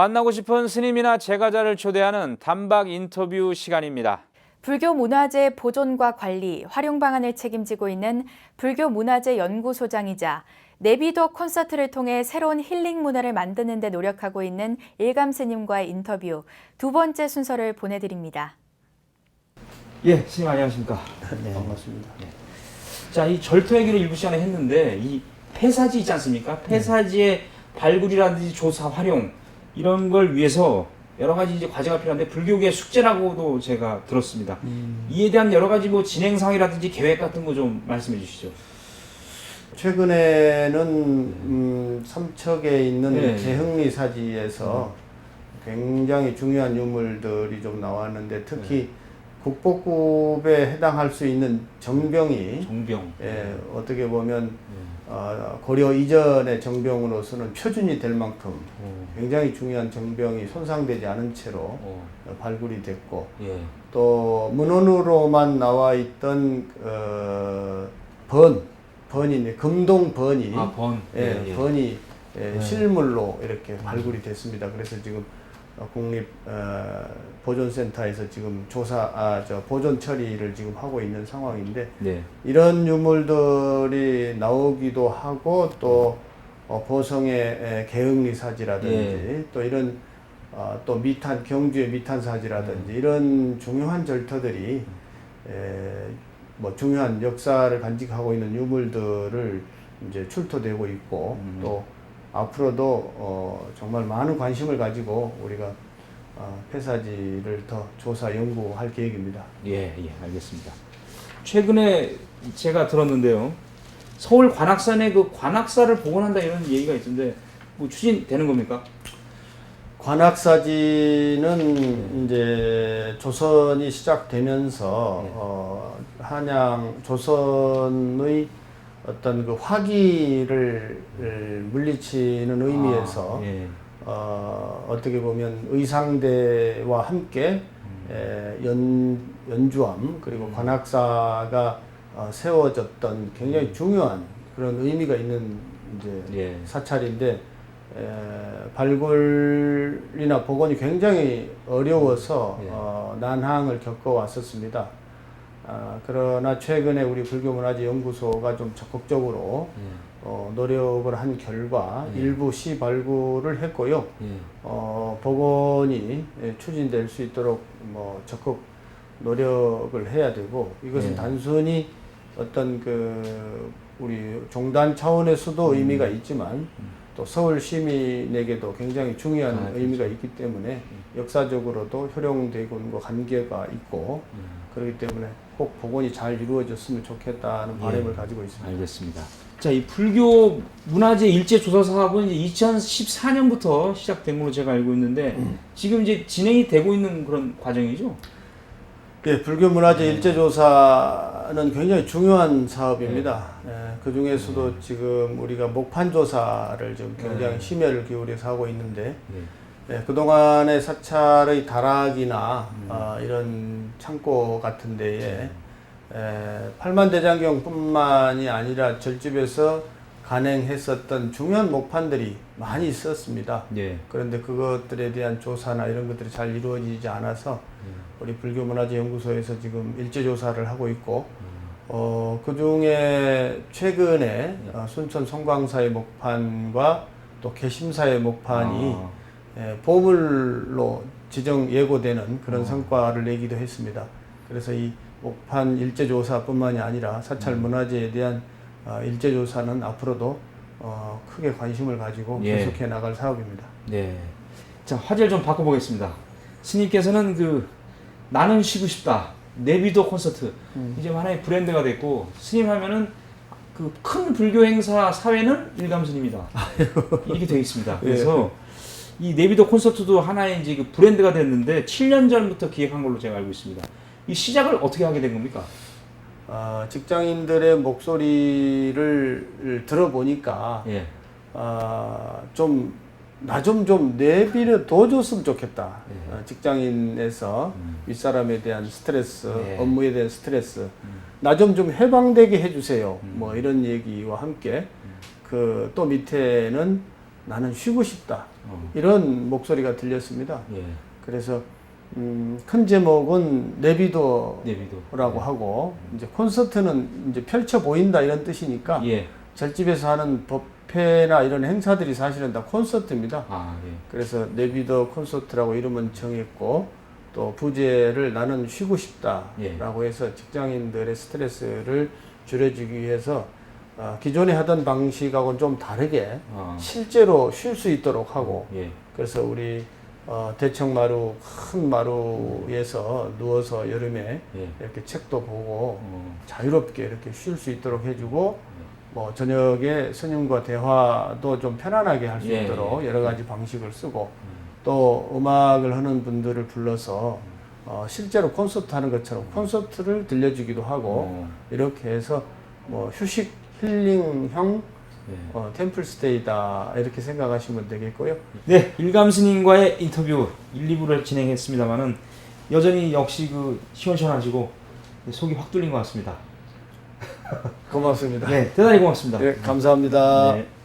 만나고 싶은 스님이나 제가자를 초대하는 단박 인터뷰 시간입니다. 불교 문화재 보존과 관리, 활용 방안을 책임지고 있는 불교 문화재 연구소장이자 내비도 콘서트를 통해 새로운 힐링 문화를 만드는 데 노력하고 있는 일감 스님과의 인터뷰 두 번째 순서를 보내드립니다. 예, 스님 안녕하십니까? 네, 반갑습니다. 자, 이 절토 얘기를 일부 시간에 했는데 이 폐사지 있지 않습니까? 폐사지의 발굴이라든지 조사 활용 이런 걸 위해서 여러 가지 이제 과제가 필요한데 불교계 숙제라고도 제가 들었습니다. 이에 대한 여러 가지 뭐 진행 상이라든지 계획 같은 거 좀 말씀해 주시죠. 최근에는 음, 삼척에 있는 네. 개흥리 사지에서 굉장히 중요한 유물들이 좀 나왔는데 특히 국보급에 해당할 수 있는 정병이 정병. 예, 어떻게 보면 어, 고려 이전의 정병으로서는 표준이 될 만큼 어, 굉장히 중요한 정병이 손상되지 않은 채로 어, 발굴이 됐고 예. 또 문헌으로만 나와 있던 어, 번 번이 금동 번이 아, 번. 예, 예, 예. 번이 예, 네. 실물로 이렇게 발굴이 됐습니다. 그래서 지금 어, 국립 어, 보존센터에서 지금 조사 아 저 보존 처리를 지금 하고 있는 상황인데 네. 이런 유물들이 나오기도 하고 또 어, 보성의 에, 개흥리 사지라든지 예. 또 이런 어, 또 미탄 경주의 미탄 음. 사지라든지 이런 중요한 절터들이 에, 뭐 중요한 역사를 간직하고 있는 유물들을 이제 출토되고 있고 음. 또 앞으로도 어, 정말 많은 관심을 가지고 우리가 어, 폐사지를 더 조사 연구할 계획입니다. 예, 예, 알겠습니다. 최근에 제가 들었는데요. 서울 관악산에 그 관악사를 복원한다 이런 얘기가 있던데 뭐 추진되는 겁니까? 관악사지는 이제 조선이 시작되면서 네. 어, 한양 조선의 어떤 그 화기를 물리치는 의미에서 아, 예. 어, 어떻게 보면 의상대와 함께 에, 연, 연주함 그리고 음. 관악사가 어, 세워졌던 굉장히 중요한 그런 의미가 있는 이제 예. 사찰인데 에, 발굴이나 복원이 굉장히 어려워서 예. 어, 난항을 겪어왔었습니다. 아, 그러나 최근에 우리 불교문화재 연구소가 좀 적극적으로 예. 어, 노력을 한 결과 예. 일부 시 발굴을 했고요. 예. 어, 복원이 예, 추진될 수 있도록 뭐 적극 노력을 해야 되고 이것은 예. 단순히 어떤 그 우리 종단 차원에서도 음. 의미가 있지만 또 서울 시민에게도 굉장히 중요한 아, 그렇죠. 의미가 있기 때문에 역사적으로도 효령대군과 관계가 있고 음. 그렇기 때문에 꼭 복원이 잘 이루어졌으면 좋겠다는 예. 바람을 가지고 있습니다. 알겠습니다. 자, 이 불교 문화재 일제 조사 사업은 이제 2014년부터 시작된 걸로 제가 알고 있는데 지금 이제 진행이 되고 있는 그런 과정이죠. 예, 불교 문화재 네. 일제 조사는 굉장히 중요한 사업입니다. 예, 그 중에서도 지금 우리가 목판 조사를 지금 굉장히 네. 심혈을 기울여서 하고 있는데 예. 예, 그동안의 사찰의 다락이나 음. 어, 이런 창고 같은 데에 에, 팔만대장경뿐만이 아니라 절집에서 간행했었던 중요한 목판들이 많이 있었습니다. 예. 그런데 그것들에 대한 조사나 이런 것들이 잘 이루어지지 않아서 우리 불교문화재연구소에서 지금 일제 조사를 하고 있고 어, 그 중에 최근에 어, 순천 송광사의 목판과 또 개심사의 목판이 아. 예, 보물로 지정 예고되는 그런 어. 성과를 내기도 했습니다. 그래서 이 목판 일제 조사뿐만이 아니라 사찰 음. 문화재에 대한 어, 일제 조사는 앞으로도 어, 크게 관심을 가지고 예. 계속해 나갈 사업입니다. 네. 자, 화제를 좀 바꿔보겠습니다. 스님께서는 그 나는 쉬고 싶다. 내비도 콘서트. 음. 이제 하나의 브랜드가 됐고 스님 하면은 그 큰 불교 행사 사회는 일감 스님이다. 이렇게 되어 있습니다. 예. 그래서 이 내비도 콘서트도 하나의 이제 그 브랜드가 됐는데 7년 전부터 기획한 걸로 제가 알고 있습니다. 이 시작을 어떻게 하게 된 겁니까? 어, 직장인들의 목소리를 들어보니까 예. 아, 좀, 나 좀 좀 내비를 더 줬으면 좋겠다. 예. 어, 직장인에서 음. 윗사람에 대한 스트레스, 네. 업무에 대한 스트레스, 음. 나좀 좀 해방되게 해주세요. 음. 뭐 이런 얘기와 함께 그또 밑에는 나는 쉬고 싶다. 어. 이런 목소리가 들렸습니다. 예. 그래서 음, 큰 제목은 내비도라고 내비도. 하고 이제 콘서트는 이제 펼쳐 보인다 이런 뜻이니까 예. 절집에서 하는 법회나 이런 행사들이 사실은 다 콘서트입니다. 아, 예. 그래서 내비더 콘서트라고 이름은 정했고 또 부제를 나는 쉬고 싶다라고 해서 직장인들의 스트레스를 줄여주기 위해서 어, 기존에 하던 방식하고는 좀 다르게 아. 실제로 쉴 수 있도록 하고 예. 그래서 우리 어, 대청마루 큰 마루에서 누워서 여름에 예. 이렇게 책도 보고 어. 자유롭게 이렇게 쉴 수 있도록 해주고 뭐 저녁에 스님과 대화도 좀 편안하게 할수 예, 있도록 예. 여러 가지 방식을 쓰고 또 음악을 하는 분들을 불러서 어, 실제로 콘서트 하는 것처럼 콘서트를 들려주기도 하고 어. 이렇게 해서 뭐 휴식 힐링형 예. 어, 템플 스테이다 이렇게 생각하시면 되겠고요. 네, 일감 스님과의 인터뷰 1, 2부를 진행했습니다만은 여전히 역시 그 시원시원하시고 속이 확 뚫린 것 같습니다. 고맙습니다. 네, 대단히 고맙습니다. 네, 감사합니다. 네.